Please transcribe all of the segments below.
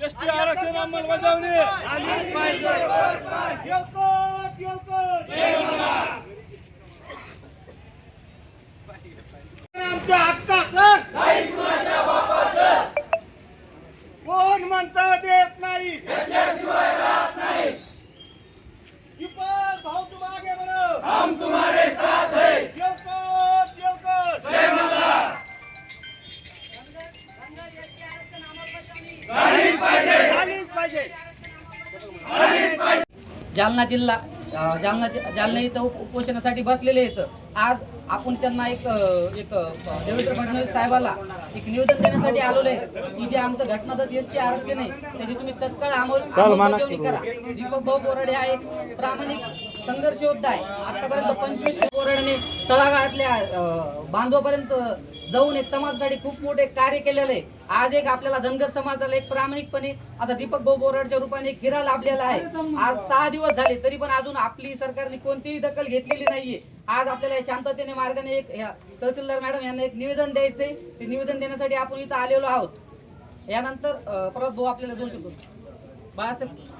ST आरक्षण अंमलबजावणी आमच्या जालना जिल्हा जालना जालना इथं उप- उपोषणासाठी बसलेले आहेत. आज आपण त्यांना एक एक देवेंद्र फडणवीस साहेबाला एक निवेदन देण्यासाठी आलेलो आहे. की जे आमचं घटनादत्त एस टी आरक्षण आहे त्याची तुम्ही तत्काळ अंमल अंमलबजावणी करा. दीपक भाऊ बोराडे हा एक प्रामाणिक संघर्ष योद्धा आहे. आतापर्यंत पंचवीस बोराडे तळागाळातल्या बांधवापर्यंत जाऊन एक समाजासाठी खूप मोठे कार्य केलेलं आहे. आज एक आपल्याला धनगर समाजाला एक प्रामाणिकपणे आता दीपक भाऊ बोराडच्या रूपाने एक हिरा लाभलेला आहे. आज सहा दिवस झाले तरी पण अजून आपली सरकारने कोणतीही दखल घेतलेली नाहीये. आज आपल्याला शांततेने मार्गाने एक तहसीलदार मॅडम यांना एक निवेदन द्यायचंय. ते निवेदन देण्यासाठी आपण इथं आलेलो आहोत. यानंतर परत भाऊ आपल्याला दोन शब्द बाळासाहेब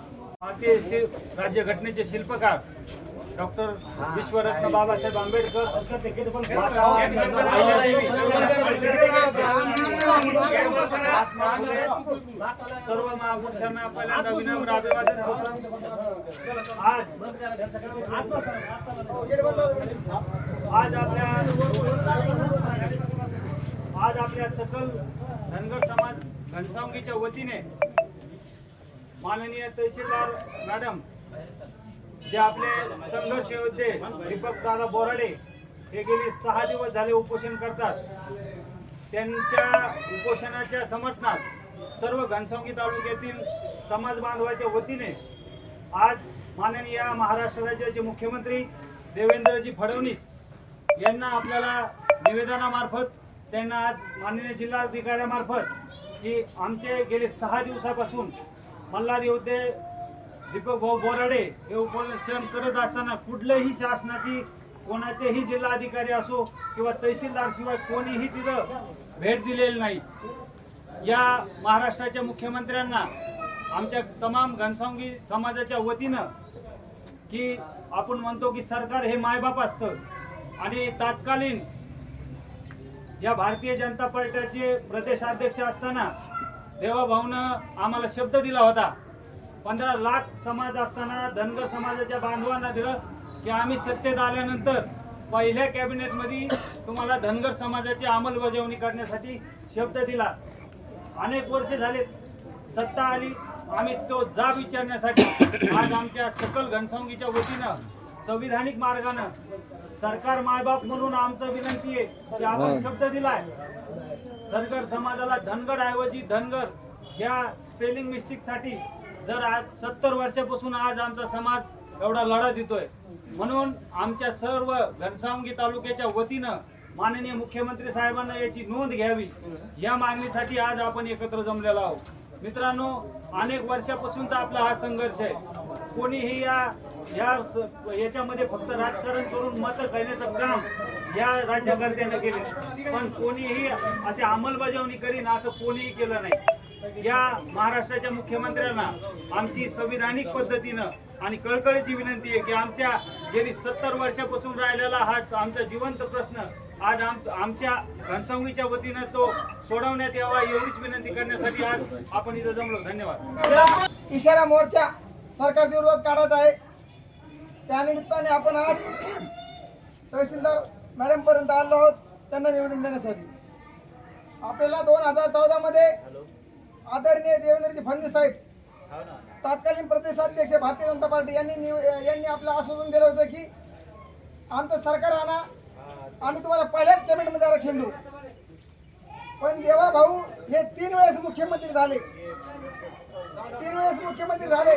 भारतीय राज्यघटनेचे शिल्पकार डॉक्टर विश्वरत्न बाबासाहेब आंबेडकर. सर्व महापुरुषांना पहिल्यांदा विनम्र अभिवादन आज आज आपल्या आज आपल्या सकल धनगर समाज घनसावंगीच्या वतीने माननीय तहसीलदार मॅडम जे आपले संघर्ष योद्धे दीपक दादा बोराडे हे गेले सहा दिवस झाले उपोषण करतात. त्यांच्या उपोषणाच्या समर्थनात सर्व घनसंगी तालुक्यातील समाज बांधवाच्या वतीने आज माननीय महाराष्ट्र राज्याचे मुख्यमंत्री देवेंद्रजी फडणवीस यांना आपल्याला निवेदनामार्फत त्यांना आज माननीय जिल्हाधिकाऱ्यामार्फत की आमचे गेले सहा दिवसापासून मल्हार योद्धे दीपक भाऊ बोराडे हे उपोषण करत असताना कुठल्याही शासनाची कोणाचेही जिल्हाधिकारी असो किंवा तहसीलदार शिवाय कोणीही तिथं भेट दिलेली नाही. या महाराष्ट्राच्या मुख्यमंत्र्यांना आमच्या तमाम घनसावंगी समाजाच्या वतीनं की आपण म्हणतो की सरकार हे मायबाप असतं. आणि तात्कालीन या भारतीय जनता पार्टीचे प्रदेशाध्यक्ष असताना देवाभाऊनं आम्हाला शब्द दिला होता. पंधरा लाख समाज असताना धनगर समाजाच्या बांधवांना दिलं की आम्ही सत्तेत आल्यानंतर पहिल्या कॅबिनेटमध्ये तुम्हाला धनगर समाजाची अंमलबजावणी करण्यासाठी शब्द दिला. अनेक वर्ष झाले सत्ता आली. आम्ही तो जाब विचारण्यासाठी आज आमच्या सकल घनसंगीच्या वतीनं संविधानिक मार्गानं सरकार मायबाप म्हणून आमचं विनंती आहे की आपण शब्द दिलाय. धनगर समाजाला धनगड ऐवजी धनगर या स्पेलिंग मिस्टेकसाठी जर आज सत्तर वर्षापासून आज आमचा समाज एवढा लढा देतोय. म्हणून आमच्या सर्व घनसावंगी तालुक्याच्या वतीनं माननीय मुख्यमंत्री साहेबांना याची नोंद घ्यावी. या मागणीसाठी आज आपण एकत्र जमलेलो आहोत. मित्रांनो अनेक वर्षापासूनचा आपला हा संघर्ष आहे. कोणीही या या याच्यामध्ये फक्त राजकारण करून मत करण्याचं काम या राज्यकर्त्यानं केले. पण कोणीही अशी अंमलबजावणी करीन असं कोणीही केलं नाही. या महाराष्ट्राच्या मुख्यमंत्र्यांना आमची संविधानिक पद्धतीनं आणि कळकळीची विनंती आहे की आमच्या गेली सत्तर वर्षापासून राहिलेला हा आमचा जिवंत प्रश्न आज आम आमच्या घनसावंगीच्या वतीनं तो सोडवण्यात यावा एवढीच विनंती करण्यासाठी आज आपण इथं जमलो. धन्यवाद. इशारा मोर्चा सरकारच्या विरोधात काढत आहे. त्यानिमित्ताने आपण आज तहसीलदार मॅडम पर्यंत आलो आहोत त्यांना निवेदन देण्यासाठी. आपल्याला दोन हजार चौदा मध्ये आदरणीय देवेंद्रजी फडणवीस साहेब तत्कालीन प्रदेशाध्यक्ष भारतीय जनता पार्टी यांनी यांनी आपलं आश्वासन दिलं होतं की आमचं सरकार आणा आम्ही तुम्हाला पहिल्याच कॅबिनेटमध्ये आरक्षण देऊ. पण देवा भाऊ हे तीन वेळेस मुख्यमंत्री झाले. तीन वेळेस मुख्यमंत्री झाले.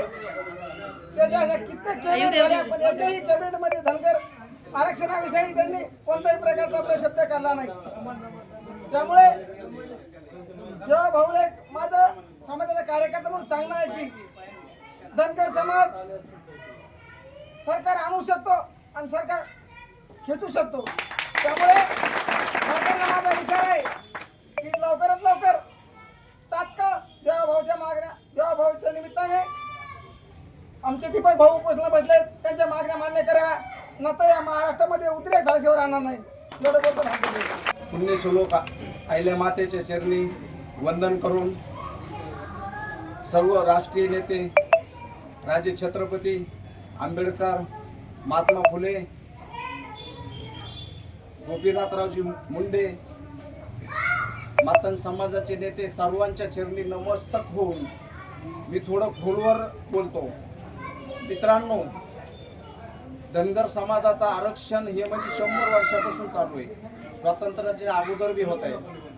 त्याच्या अशा कित्येक कॅबिनेट झाल्या पण एकही धनगर आरक्षणाविषयी त्यांनी कोणत्याही प्रकारचा आपला शब्द काढला नाही. त्यामुळे देवा भाऊला माझं समाजाचा कार्यकर्ता म्हणून सांगणं आहे की धनगर समाज सरकार आणू शकतो आणि सरकार खेचू शकतो. त्यामुळे सरकारला माझा इशारा आहे की लवकरात लवकर तात्काळ देवाभाऊच्या मागण्या त्या भाऊच्या निमित्ताने आमचे दीपक भाऊ उपोषणा बसले त्यांच्या मागण्या मान्य करा. नसता या महाराष्ट्रामध्ये उद्रेक झाल्याशिवाय राहणार नाही. एवढं बोलतो थांबतो. पुण्यश्लोक आईल्या मातेच्या चरणी वंदन करून सर्व राष्ट्रीय नेते राजे छत्रपती आंबेडकर महात्मा फुले गोपीनाथरावजी मुंडे मातंग समाजाचे नेते सर्वांच्या चरणी नमस्तक होऊन मी थोडं खोलवर बोलतो. मित्रांनो धनगर समाजाचं आरक्षण हे म्हणजे शंभर वर्षापासून चालू आहे. स्वातंत्र्याच्या अगोदर बी होत आहे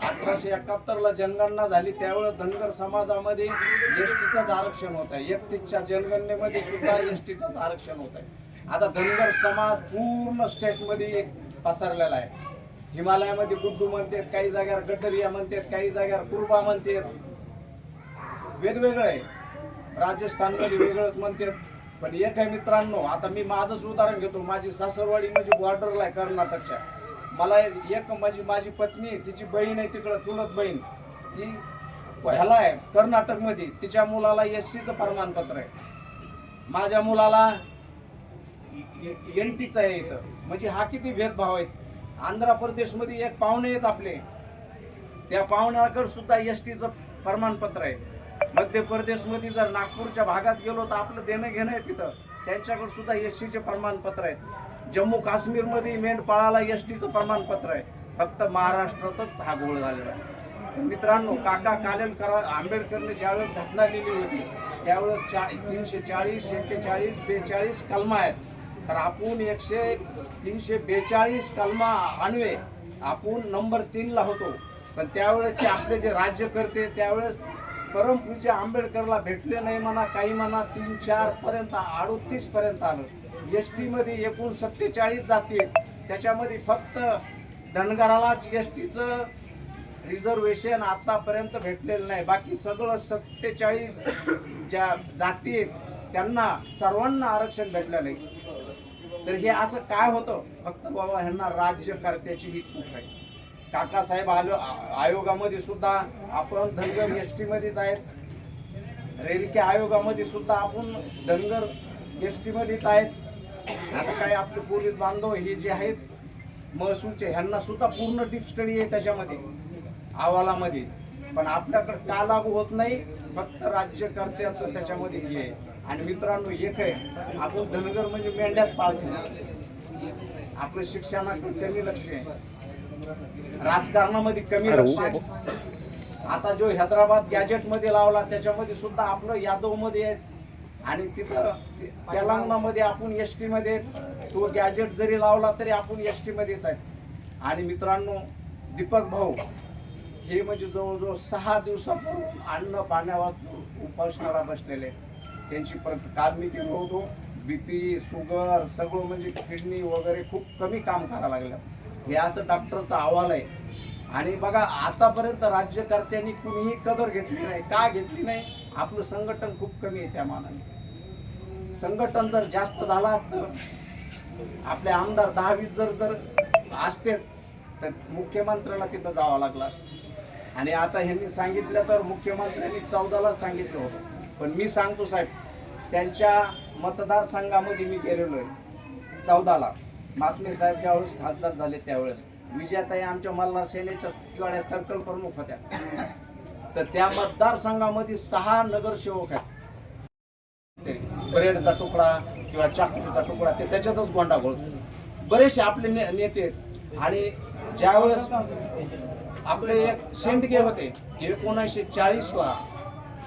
अठराशे एकाहत्तरला जनगणना झाली त्यावेळेस धनगर समाजामध्ये एस टीचंच आरक्षण होत आहे एकतीसच्या जनगणनेमध्ये सुद्धा एस टीचंच आरक्षण होत आहे आता धनगर समाज पूर्ण स्टेटमध्ये पसरलेला आहे. हिमालयामध्ये गुड्डू म्हणतात काही जाग्यावर गटरिया म्हणतात काही जाग्यावर कुर्बा म्हणतात. वेगवेगळं आहे. राजस्थानमध्ये वेगळंच म्हणतात पण एक आहे मित्रांनो आता मी माझंच उदाहरण घेतो. माझी सासरवाडी म्हणजे बॉर्डरला आहे कर्नाटकच्या. मला एक माझी माझी पत्नी तिची बहीण आहे तिकडं चुलत बहीण. ती ह्याला आहे कर्नाटकमध्ये. तिच्या मुलाला एस सीचं प्रमाणपत्र आहे. माझ्या मुलाला एन टीचं आहे इथं. म्हणजे हा किती भेदभाव आहेत आंध्र प्रदेशमध्ये एक पाहुणे आहेत आपले. त्या पाहुण्याकडे सुद्धा एस टीचं प्रमाणपत्र आहे. मध्य प्रदेशमध्ये जर नागपूरच्या भागात गेलो तर आपलं देणं घेणं आहे तिथं. त्यांच्याकडे सुद्धा एस टीचे प्रमाणपत्र आहेत. जम्मू काश्मीरमध्ये मेंढपाळाला एस टीचं प्रमाणपत्र आहे. फक्त महाराष्ट्रातच हा गोळ झालेला आहे. तर मित्रांनो काका कालेलकर आंबेडकरने ज्यावेळेस घटना लिहिली होती त्यावेळेस चा तीनशे चाळीस एक्केचाळीस बेचाळीस कलमा आहेत. तर आपण एकशे तीनशे बेचाळीस कलमा आणवे आपण नंबर तीनला होतो. पण त्यावेळेसचे आपले जे राज्यकर्ते त्यावेळेस परमपूज्य आंबेडकरला भेटले नाही म्हणा काही म्हणा तीन चार पर्यंत अडोतीस पर्यंत आलं. एसमध्ये एकूण सत्तेचाळीस जाते त्याच्यामध्ये फक्त धनगरालाच एस टीचं रिझर्वेशन आतापर्यंत भेटलेलं नाही. बाकी सगळं सत्तेचाळीस ज्या जाती आहेत त्यांना सर्वांना आरक्षण भेटलं नाही तर हे असं काय होतं? फक्त बाबा ह्यांना राज्यकर्त्याची ही चूक आहे. काकासाहेब आलो आयोगामध्ये सुद्धा आपण धनगर एस टीमध्येच आहेत. रेणके आयोगामध्ये सुद्धा आपण धनगर एस टीमध्येच आहेत. आता काय आपले पोलीस बांधव हे जे आहेत महसूलचे ह्यांना सुद्धा पूर्ण डीप स्टडी आहे त्याच्यामध्ये अहवालामध्ये पण आपल्याकडे का लागू होत नाही फक्त राज्यकर्त्याचं त्याच्यामध्ये हे आहे. आणि मित्रांनो एक आहे आपण धनगर म्हणजे मेंढ्यात पाळतो. आपलं शिक्षणाकडे कमी लक्ष आहे. राजकारणामध्ये कमी लक्ष आहे आता जो हैदराबाद गॅजेटमध्ये लावला त्याच्यामध्ये सुद्धा आपलं यादवमध्ये आहेत आणि तिथं तेलंगणामध्ये आपण एस टी मध्ये. तो गॅजेट जरी लावला तरी आपण एस टी मध्येच आहेत आणि मित्रांनो दीपक भाऊ हे म्हणजे जवळजवळ सहा दिवसापूर्वी अन्न पाण्यावर उपासनाला बसलेले. त्यांची पर काल मी गेलो होतो बीपी शुगर सगळं म्हणजे किडनी वगैरे खूप कमी काम करायला लागलं हे असं डॉक्टरचा अहवाल आहे. आणि बघा आतापर्यंत राज्यकर्त्यांनी कुणीही कदर घेतली नाही. का घेतली नाही? आपलं संघटन खूप कमी आहे त्या मानाने. संघटन जर जास्त झालं असतं आपले आमदार दहा वीस जर जर असते तर मुख्यमंत्र्याला तिथं जावं लागलं असतं. आणि आता ह्यांनी सांगितलं तर मुख्यमंत्र्यांनी चौदाला सांगितलं होतं. पण मी सांगतो साहेब त्यांच्या मतदारसंघामध्ये मी गेलेलो आहे चौदाला. मातमे साहेब ज्यावेळेस खासदार झाले त्यावेळेस. विजयाताई आमच्या मल्हार सेनेच्या तिवाड्या सर्कल प्रमुख होत्या. तर त्या मतदारसंघामध्ये सहा नगरसेवक आहेत. ब्रेडचा तुकडा किंवा चाकरीचा तुकडा ते त्याच्यातच गोंडा बरेचसे आपले ने- नेते आणि ज्यावेळेस आपले एक शेंडगे होते एकोणीसशे चाळीसला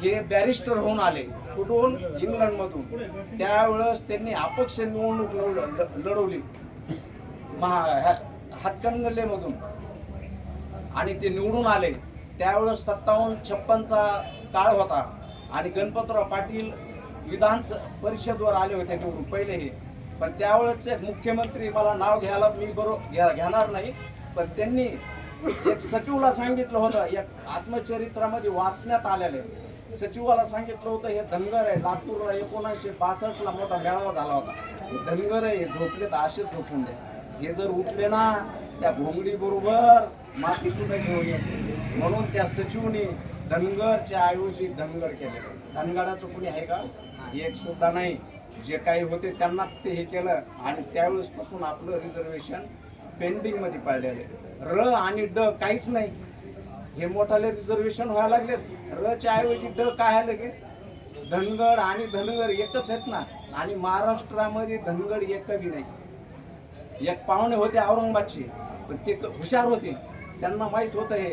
हे बॅरिस्टर होऊन आले कुठून? इंग्लंडमधून. त्यावेळेस त्यांनी अपक्ष निवडणूक लढवली. महा ह्या- हातकणंगलेमधून आणि ते निवडून आले. त्यावेळेस सत्तावन्न छप्पनचा काळ होता. आणि गणपतराव पाटील विधान परिषदवर आले होते निवडून पहिले हे पण त्यावेळेस एक मुख्यमंत्री मला नाव घ्यायला मी बरोबर घ्या- घेणार नाही. पण त्यांनी एक सचिवला सांगितलं होतं एक आत्मचरित्रामध्ये वाचण्यात आलेलं आहे. सचिवाला सांगितलं होतं हे धनगर आहे लातूरला एकोणीसशे बासष्टला मोठा मेळावा झाला होता. धनगर आहे हे झोपले तर असेच झोपून द्या. हे जर उठले ना त्या भोंगडी बरोबर माती सुद्धा घेऊन येते. म्हणून त्या सचिवने धनगरच्या ऐवजी धनगर केले. धनगराचं कुणी आहे का? एक सुद्धा नाही. जे काही होते त्यांना ते हे केलं. आणि त्यावेळेस पासून आपलं रिझर्वेशन पेंडिंगमध्ये पाळलेलं आहे. र आणि ड काहीच नाही. हे मोठाले रिझर्वेशन व्हायला लागलेत. रच्या ऐवजी ड काय लगे धनगड आणि धनगर एकच आहेत ना. आणि महाराष्ट्रामध्ये धनगड एक बी नाही. एक पाहुणे होते औरंगाबादचे पण ते हुशार होते. त्यांना माहीत होतं हे.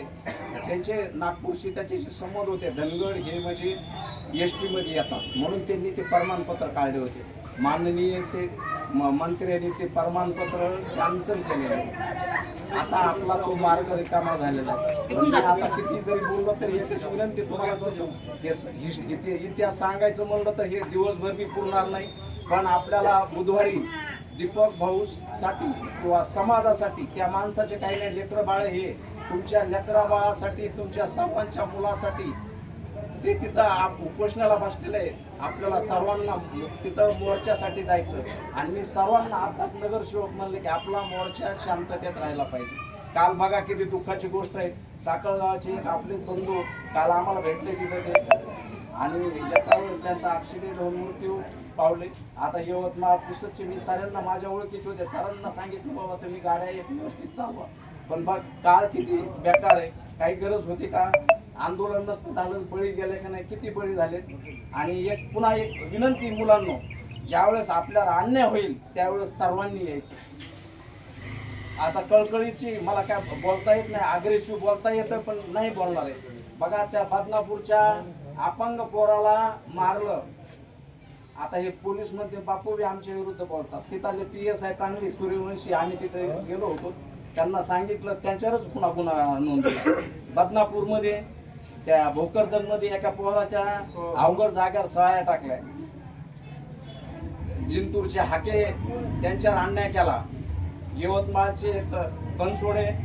त्यांचे नागपूरशी त्याच्याशी संबंध होते. धनगड हे म्हणजे एसमध्ये येतात. म्हणून त्यांनी ते प्रमाणपत्र काढले होते. माननीय ते म- मंत्र्यांनी ते प्रमाणपत्र कॅन्सल केलेलं आहे आता आपला तो मार्ग रिकामा झालेला आहे. म्हणजे आता किती जरी बोललं तरी याची विनंती तुम्हाला करतो. इतिहास सांगायचं म्हणलं तर हे दिवसभर बी पुरणार नाही. पण आपल्याला बुधवारी दीपक भाऊ साठी किंवा समाजासाठी त्या माणसाचे काही नाही लेकरं बाळ हे तुमच्या लेकरा बाळासाठी तुमच्या सर्वांच्या मुलासाठी ते तिथं आप- उपोषणाला बसलेलं आहे आपल्याला सर्वांना तिथं मोर्चासाठी जायचं. आणि मी सर्वांना आताच नगरसेवक म्हणले की आपला मोर्चा शांततेत राहायला पाहिजे. काल बघा किती दुःखाची गोष्ट आहे. साखळगावाचे एक आपले बंधू काल आम्हाला भेटले तिथे ते आणि एका त्यांचा ऍक्सिडेंट होऊन मृत्यू पावले. आता यवतमाळ पुस्तकचे मी सरांना माझ्या ओळखीचे होते. सरांना सांगितलं बाबा तुम्ही गाड्या एक व्यवस्थित चालवा. पण बघ काळ किती बेकार आहे. काही गरज होती का? आंदोलन नसतं झालं बळी गेले का नाही किती बळी झाले? आणि एक पुन्हा एक विनंती मुलांनो ज्यावेळेस आपल्याला अन्याय होईल त्यावेळेस सर्वांनी यायचं. आता कळकळीची मला काय बोलता येत नाही अग्रेसिव्ह बोलता येतं पण नाही बोलणार आहे. बघा त्या बदनापूरच्या अपंग पोराला मारलं. आता हे पोलीसमध्ये बापू बी आमच्या विरुद्ध बोलतात. तिथले पी एस आय चांगली सूर्यवंशी आम्ही तिथे गेलो होतो. त्यांना सांगितलं त्यांच्यावरच पुन्हा गुन्हा नोंदवला बदनापूरमध्ये त्या भोकरदनमध्ये एका पोराच्या अवघड जाग्यावर सहाया टाकल्या. जिंतूरचे हाके त्यांच्यावर अन्याय केला. यवतमाळचे एक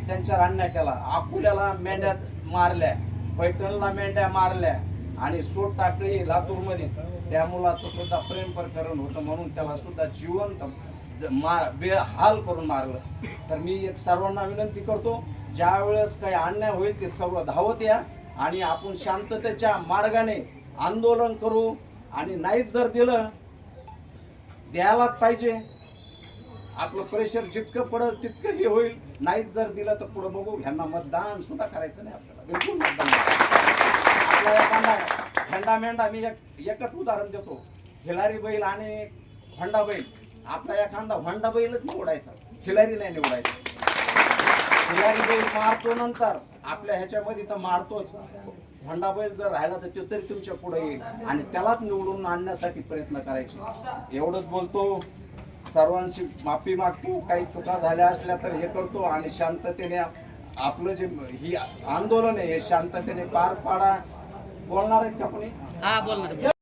त्यांच्यावर अन्याय केला. अकोल्याला मेंढ्या मारल्या. पैठणला मेंढ्या मारल्या. आणि सोट टाकळी लातूरमध्ये. त्या मुलाचं सुद्धा प्रेम प्रकरण होतं म्हणून त्याला सुद्धा जिवंत ज- मार बेहाल करून मारलं. तर मी एक सर्वांना विनंती करतो ज्या वेळेस काही अन्याय होईल ते सर्व धावत या आणि आपण शांततेच्या मार्गाने आंदोलन करू आणि नाहीच जर दिलं द्यायलाच पाहिजे. आपलं प्रेशर जितकं पडेल तितकं हे होईल. नाहीच जर दिलं तर पुढं बघू ह्यांना मतदान सुद्धा करायचं नाही आपल्याला. बिलकुल मतदान आपला एखादा मेंढा मी एक एकच उदाहरण देतो. खिलारी बैल आणि हंडा बैल. आपला एखादा हंडा बैलच निवडायचा खिलारी नाही निवडायचा. खिलारी बैल मारतो नंतर आपल्या ह्याच्यामध्ये तर मारतोच. हंडा बैल जर राहिला तर तो तरी तुमच्यापुढे येईल आणि त्यालाच निवडून आणण्यासाठी प्रयत्न करायचे. एवढंच बोलतो. सर्वांशी माफी मागतो. काही चुका झाल्या असल्या तर हे करतो आणि शांततेने आपलं जे ही आंदोलन आहे हे शांततेने पार पाडा. बोलणार आहेत का कोणी? हा बोलणार